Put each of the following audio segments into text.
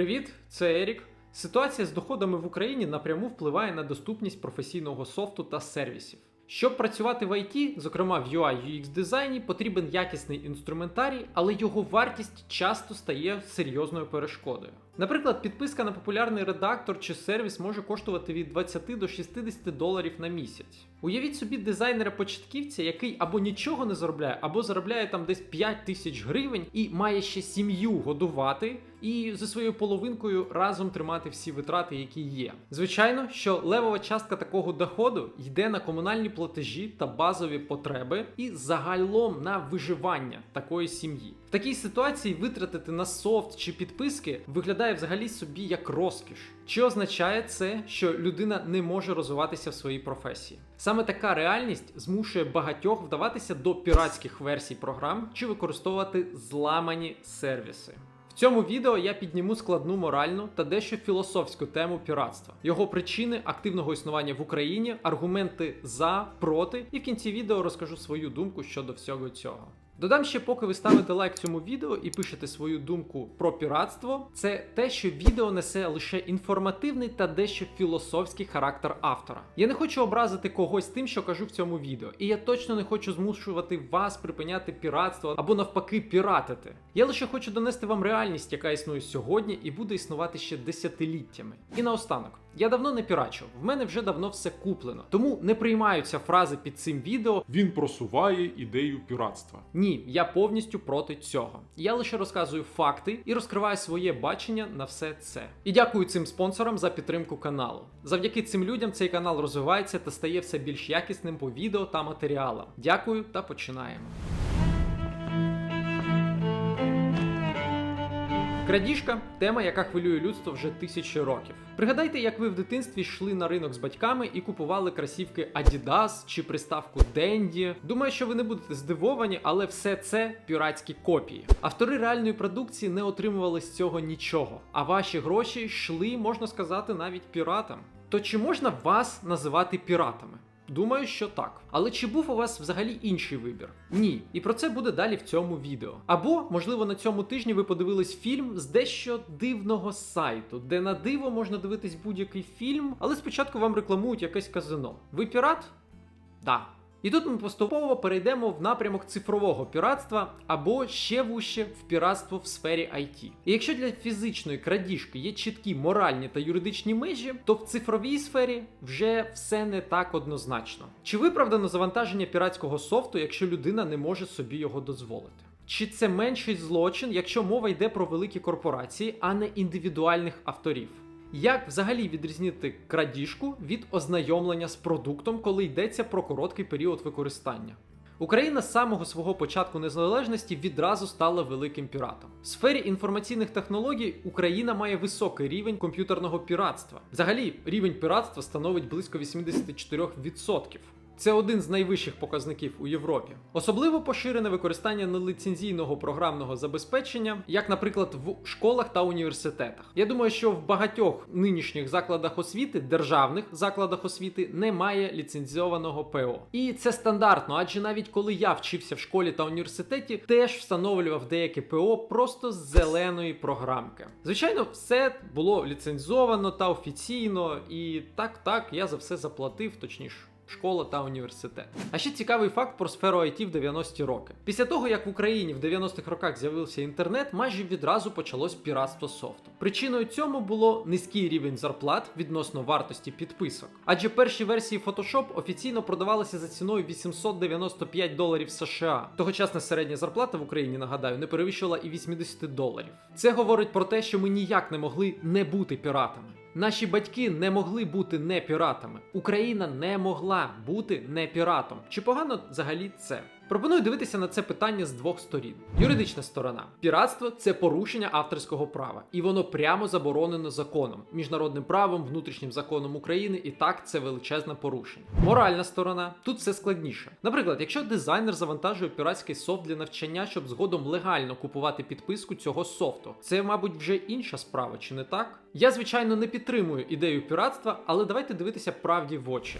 Привіт, це Ерік. Ситуація з доходами в Україні напряму впливає на доступність професійного софту та сервісів. Щоб працювати в IT, зокрема в UI UX дизайні, потрібен якісний інструментарій, але його вартість часто стає серйозною перешкодою. Наприклад, підписка на популярний редактор чи сервіс може коштувати від 20 до 60 доларів на місяць. Уявіть собі дизайнера-початківця, який або нічого не заробляє, або заробляє там десь 5 тисяч гривень і має ще сім'ю годувати і зі своєю половинкою разом тримати всі витрати, які є. Звичайно, що левова частка такого доходу йде на комунальні платежі та базові потреби, і загалом на виживання такої сім'ї. Такій ситуації витратити на софт чи підписки виглядає взагалі собі як розкіш. Чи означає це, що людина не може розвиватися в своїй професії? Саме така реальність змушує багатьох вдаватися до піратських версій програм чи використовувати зламані сервіси. В цьому відео я підніму складну моральну та дещо філософську тему піратства, його причини активного існування в Україні, аргументи за, проти, і в кінці відео розкажу свою думку щодо всього цього. Додам ще, поки ви ставите лайк цьому відео і пишете свою думку про піратство, це те, що відео несе лише інформативний та дещо філософський характер автора. Я не хочу образити когось тим, що кажу в цьому відео, і я точно не хочу змушувати вас припиняти піратство або навпаки піратити. Я лише хочу донести вам реальність, яка існує сьогодні і буде існувати ще десятиліттями. І наостанок. Я давно не пірачу, в мене вже давно все куплено. Тому не приймаються фрази під цим відео. Він просуває ідею піратства. Ні, я повністю проти цього. Я лише розказую факти і розкриваю своє бачення на все це. І дякую цим спонсорам за підтримку каналу. Завдяки цим людям цей канал розвивається та стає все більш якісним по відео та матеріалам. Дякую та починаємо. Крадіжка тема, яка хвилює людство вже тисячі років. Пригадайте, як ви в дитинстві йшли на ринок з батьками і купували красівки Adidas чи приставку Денді. Думаю, що ви не будете здивовані, але все це піратські копії. Автори реальної продукції не отримували з цього нічого, а ваші гроші йшли, можна сказати, навіть піратам. То чи можна вас називати піратами? Думаю, що так. Але чи був у вас взагалі інший вибір? Ні. І про це буде далі в цьому відео. Або, можливо, на цьому тижні ви подивились фільм з дещо дивного сайту, де на диво можна дивитись будь-який фільм, але спочатку вам рекламують якесь казино. Ви пірат? Так. І тут ми поступово перейдемо в напрямок цифрового піратства або ще вуще в піратство в сфері IT. І якщо для фізичної крадіжки є чіткі моральні та юридичні межі, то в цифровій сфері вже все не так однозначно. Чи виправдано завантаження піратського софту, якщо людина не може собі його дозволити? Чи це менший злочин, якщо мова йде про великі корпорації, а не індивідуальних авторів? Як взагалі відрізнити крадіжку від ознайомлення з продуктом, коли йдеться про короткий період використання? Україна з самого свого початку незалежності відразу стала великим піратом. В сфері інформаційних технологій Україна має високий рівень комп'ютерного піратства. Взагалі, рівень піратства становить близько 84%. Це один з найвищих показників у Європі. Особливо поширене використання неліцензійного програмного забезпечення, як, наприклад, в школах та університетах. Я думаю, що в багатьох нинішніх закладах освіти, державних закладах освіти, немає ліцензіованого ПО. І це стандартно, адже навіть коли я вчився в школі та університеті, теж встановлював деяке ПО просто з зеленої програмки. Звичайно, все було ліцензовано та офіційно, і так, так, я за все заплатив, точніше школа та університет. А ще цікавий факт про сферу IT в 90-ті роки. Після того, як в Україні в 90-х роках з'явився інтернет, майже відразу почалось піратство софту. Причиною цьому було низький рівень зарплат відносно вартості підписок. Адже перші версії Photoshop офіційно продавалися за ціною 895 доларів США. Тогочасна середня зарплата в Україні, нагадаю, не перевищувала і 80 доларів. Це говорить про те, що ми ніяк не могли не бути піратами. Наші батьки не могли бути не піратами. Україна не могла бути не піратом. Чи погано взагалі це? Пропоную дивитися на це питання з двох сторін. Юридична сторона: піратство це порушення авторського права, і воно прямо заборонено законом, міжнародним правом, внутрішнім законом України. І так це величезне порушення. Моральна сторона тут все складніше. Наприклад, якщо дизайнер завантажує піратський софт для навчання, щоб згодом легально купувати підписку цього софту, це, мабуть, вже інша справа, чи не так? Я звичайно не підтримую ідею піратства, але давайте дивитися правді в очі.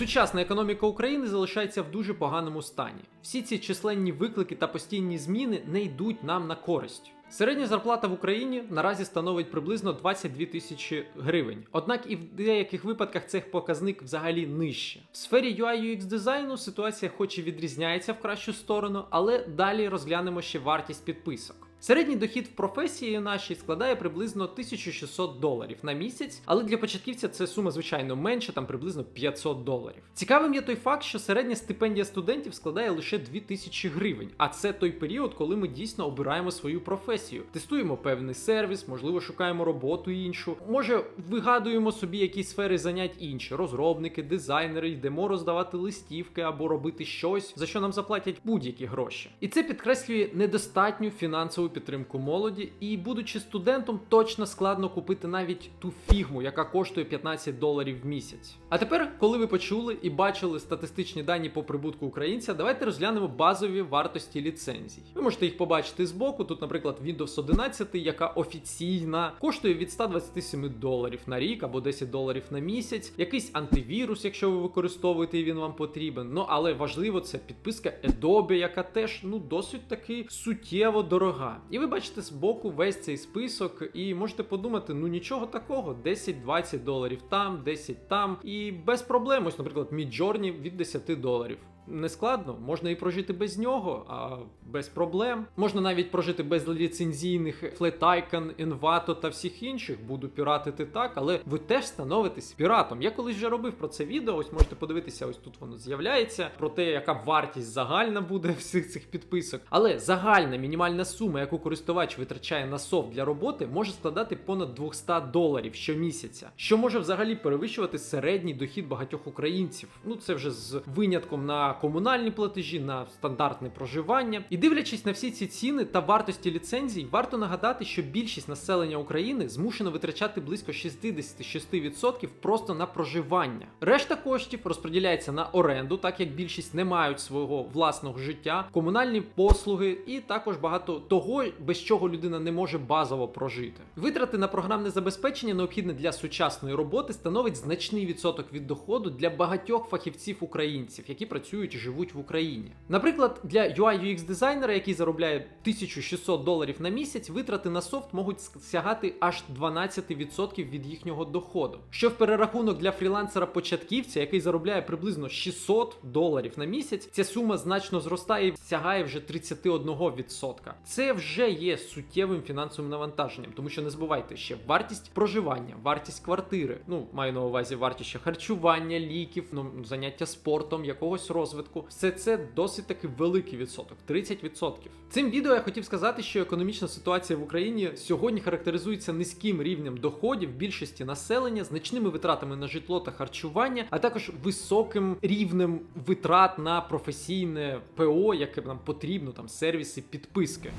Сучасна економіка України залишається в дуже поганому стані. Всі ці численні виклики та постійні зміни не йдуть нам на користь. Середня зарплата в Україні наразі становить приблизно 22 тисячі гривень. Однак і в деяких випадках цей показник взагалі нижче. В сфері UI UX дизайну ситуація хоч і відрізняється в кращу сторону, але далі розглянемо ще вартість підписок. Середній дохід в професії нашій складає приблизно 1600 доларів на місяць, але для початківця це сума, звичайно, менша, там приблизно 500 доларів. Цікавим є той факт, що середня стипендія студентів складає лише 2000 гривень, а це той період, коли ми дійсно обираємо свою професію, тестуємо певний сервіс, можливо, шукаємо роботу іншу. Може, вигадуємо собі якісь сфери занять інші, розробники, дизайнери, йдемо роздавати листівки або робити щось, за що нам заплатять будь-які гроші. І це підкреслює недостатню фінансову підтримку молоді, і, будучи студентом, точно складно купити навіть ту фігму, яка коштує 15 доларів в місяць. А тепер, коли ви почули і бачили статистичні дані по прибутку українця, давайте розглянемо базові вартості ліцензій. Ви можете їх побачити збоку. Тут, наприклад, Windows 11, яка офіційна, коштує від 127 доларів на рік або 10 доларів на місяць. Якийсь антивірус, якщо ви використовуєте і він вам потрібен. Ну але важливо, це підписка Adobe, яка теж ну досить таки суттєво дорога. І ви бачите збоку весь цей список, і можете подумати, ну нічого такого, 10-20 доларів там, 10 там, і без проблем. Ось, наприклад, Midjourney від 10 доларів. Не складно, можна і прожити без нього, а без проблем. Можна навіть прожити без ліцензійних FlatIcon, Envato та всіх інших. Буду піратити так, але ви теж становитесь піратом. Я колись вже робив про це відео. Ось можете подивитися, ось тут воно з'являється. Про те, яка вартість загальна буде всіх цих підписок. Але загальна мінімальна сума, яку користувач витрачає на софт для роботи, може складати понад 200 доларів щомісяця, що може взагалі перевищувати середній дохід багатьох українців. Ну це вже з винятком на комунальні платежі, на стандартне проживання. І дивлячись на всі ці ціни та вартості ліцензій, варто нагадати, що більшість населення України змушено витрачати близько 66% просто на проживання. Решта коштів розподіляється на оренду, так як більшість не мають свого власного життя, комунальні послуги і також багато того, без чого людина не може базово прожити. Витрати на програмне забезпечення необхідне для сучасної роботи становить значний відсоток від доходу для багатьох фахівців українців, які працюють і живуть в Україні. Наприклад, для UI UX дизайнера, який заробляє 1600 доларів на місяць, витрати на софт можуть сягати аж 12% від їхнього доходу. Що в перерахунок для фрілансера-початківця, який заробляє приблизно 600 доларів на місяць, ця сума значно зростає і сягає вже 31%. Це вже є суттєвим фінансовим навантаженням, тому що не забувайте ще вартість проживання, вартість квартири. Ну маю на увазі вартість харчування, ліків, ну заняття спортом, якогось розвитку. Все це досить таки великий відсоток 30%. Цим відео я хотів сказати, що економічна ситуація в Україні сьогодні характеризується низьким рівнем доходів більшості населення, значними витратами на житло та харчування, а також високим рівнем витрат на професійне ПО, яке нам потрібно, там сервіси, підписки.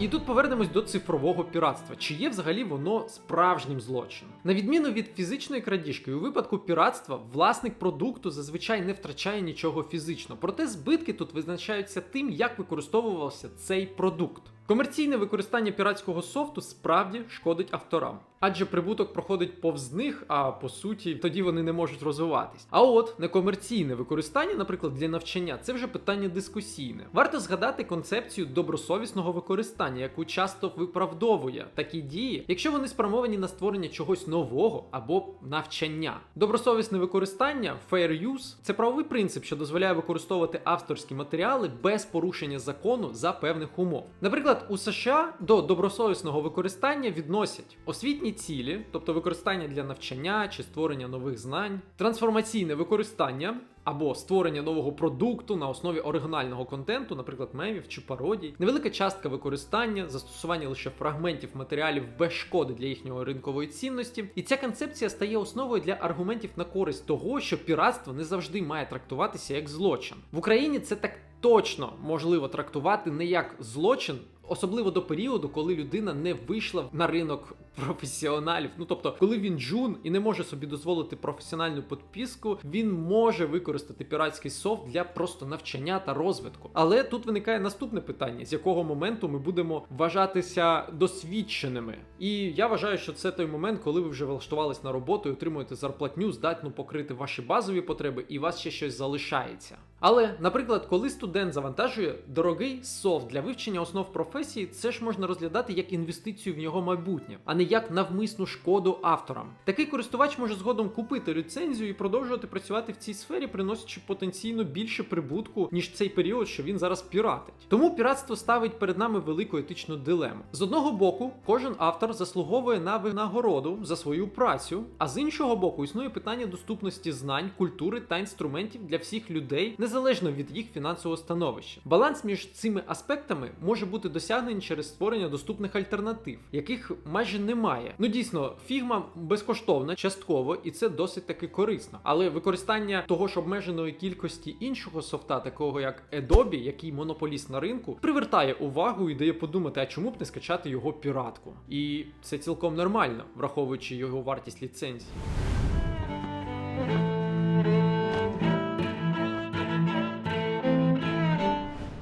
І тут повернемось до цифрового піратства. Чи є взагалі воно справжнім злочином? На відміну від фізичної крадіжки, у випадку піратства власник продукту зазвичай не втрачає нічого фізично. Проте збитки тут визначаються тим, як використовувався цей продукт. Комерційне використання піратського софту справді шкодить авторам, адже прибуток проходить повз них, а по суті тоді вони не можуть розвиватись. А от некомерційне використання, наприклад, для навчання, це вже питання дискусійне. Варто згадати концепцію добросовісного використання, яку часто виправдовує такі дії, якщо вони спрямовані на створення чогось нового або навчання. Добросовісне використання fair use – це правовий принцип, що дозволяє використовувати авторські матеріали без порушення закону за певних умов. Наприклад, у США до добросовісного використання відносять освітні цілі, тобто використання для навчання чи створення нових знань, трансформаційне використання. Або створення нового продукту на основі оригінального контенту, наприклад, мемів чи пародій, невелика частка використання, застосування лише фрагментів матеріалів без шкоди для їхнього ринкової цінності. І ця концепція стає основою для аргументів на користь того, що піратство не завжди має трактуватися як злочин. В Україні це так точно можливо трактувати не як злочин. Особливо до періоду, коли людина не вийшла на ринок професіоналів. Ну тобто, коли він джун і не може собі дозволити професіональну підписку, він може використати піратський софт для просто навчання та розвитку. Але тут виникає наступне питання: з якого моменту ми будемо вважатися досвідченими? І я вважаю, що це той момент, коли ви вже влаштувались на роботу і отримуєте зарплатню, здатну покрити ваші базові потреби, і у вас ще щось залишається. Але, наприклад, коли студент завантажує дорогий софт для вивчення основ професії, це ж можна розглядати як інвестицію в його майбутнє, а не як навмисну шкоду авторам. Такий користувач може згодом купити ліцензію і продовжувати працювати в цій сфері, приносячи потенційно більше прибутку, ніж цей період, що він зараз піратить. Тому піратство ставить перед нами велику етичну дилему. З одного боку, кожен автор заслуговує на винагороду за свою працю, а з іншого боку, існує питання доступності знань, культури та інструментів для всіх людей, незалежно від їх фінансового становища. Баланс між цими аспектами може бути досягнений через створення доступних альтернатив, яких майже немає. Ну дійсно, фігма безкоштовна, частково, і це досить таки корисно. Але використання того ж обмеженої кількості іншого софта, такого як Adobe, який монополіст на ринку, привертає увагу і дає подумати, а чому б не скачати його піратку. І це цілком нормально, враховуючи його вартість ліцензії.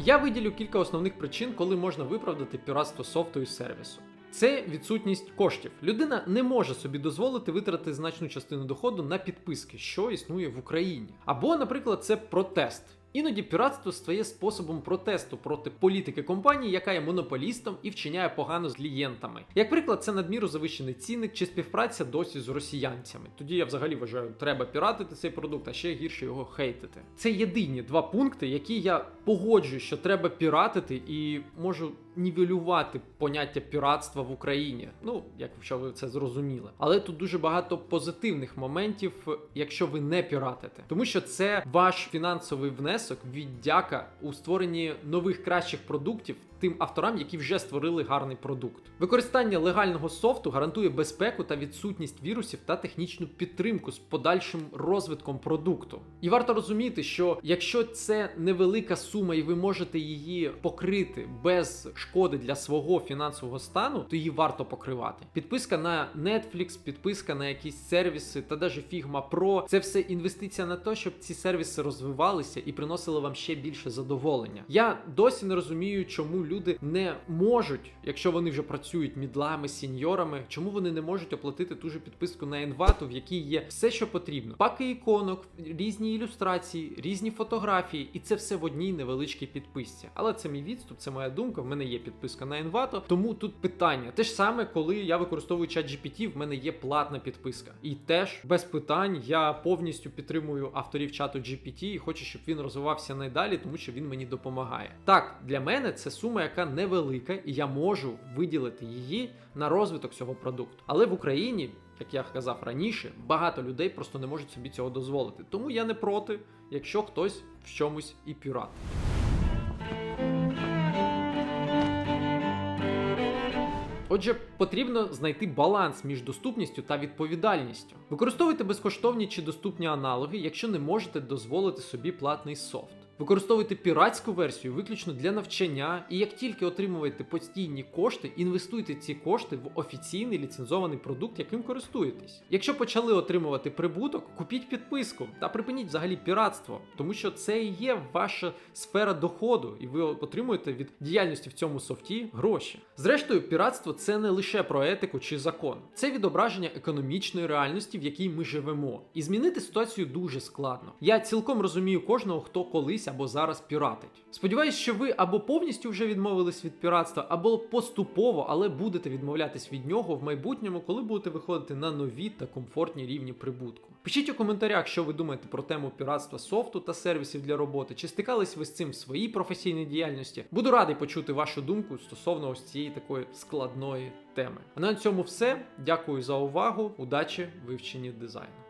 Я виділю кілька основних причин, коли можна виправдати піратство софту і сервісу. Це відсутність коштів. Людина не може собі дозволити витратити значну частину доходу на підписки, що існує в Україні. Або, наприклад, це протест. Іноді піратство стає способом протесту проти політики компанії, яка є монополістом і вчиняє погано з клієнтами. Як приклад, це надміру завищений цінник чи співпраця досі з росіянцями. Тоді я взагалі вважаю, треба піратити цей продукт, а ще гірше його хейтити. Це єдині два пункти, які я погоджую, що треба піратити, і можу нівелювати поняття піратства в Україні. Ну, якщо ви це зрозуміли. Але тут дуже багато позитивних моментів, якщо ви не піратите, тому що це ваш фінансовий внесок, віддяка у створенні нових кращих продуктів тим авторам, які вже створили гарний продукт. Використання легального софту гарантує безпеку та відсутність вірусів та технічну підтримку з подальшим розвитком продукту. І варто розуміти, що якщо це невелика сума, і ви можете її покрити без шкоди для свого фінансового стану, то її варто покривати. Підписка на Netflix, підписка на якісь сервіси та навіть Figma Pro – це все інвестиція на те, щоб ці сервіси розвивалися і приносили вам ще більше задоволення. Я досі не розумію, чому люди не можуть, якщо вони вже працюють мідлами, сіньорами, чому вони не можуть оплатити ту же підписку на Envato, в якій є все, що потрібно: паки іконок, різні ілюстрації, різні фотографії, і це все в одній невеличкій підписці. Але це мій відступ, це моя думка. В мене є підписка на Envato, тому тут питання. Те ж саме, коли я використовую чат GPT, в мене є платна підписка. І теж без питань я повністю підтримую авторів чату GPT і хочу, щоб він розвивався найдалі, тому що він мені допомагає. Так, для мене це сума, яка невелика, і я можу виділити її на розвиток цього продукту. Але в Україні. Як я казав раніше, багато людей просто не можуть собі цього дозволити. Тому я не проти, якщо хтось в чомусь і пірат. Отже, потрібно знайти баланс між доступністю та відповідальністю. Використовуйте безкоштовні чи доступні аналоги, якщо не можете дозволити собі платний софт. Використовуйте піратську версію виключно для навчання, і як тільки отримуєте постійні кошти, інвестуйте ці кошти в офіційний ліцензований продукт, яким користуєтесь. Якщо почали отримувати прибуток, купіть підписку та припиніть взагалі піратство, тому що це і є ваша сфера доходу, і ви отримуєте від діяльності в цьому софті гроші. Зрештою, піратство це не лише про етику чи закон, це відображення економічної реальності, в якій ми живемо. І змінити ситуацію дуже складно. Я цілком розумію кожного, хто колись або зараз піратить. Сподіваюсь, що ви або повністю вже відмовились від піратства, або поступово, але будете відмовлятись від нього в майбутньому, коли будете виходити на нові та комфортні рівні прибутку. Пишіть у коментарях, що ви думаєте про тему піратства софту та сервісів для роботи, чи стикались ви з цим в своїй професійній діяльності. Буду радий почути вашу думку стосовно ось цієї такої складної теми. А на цьому все. Дякую за увагу. Удачі вивченні дизайну.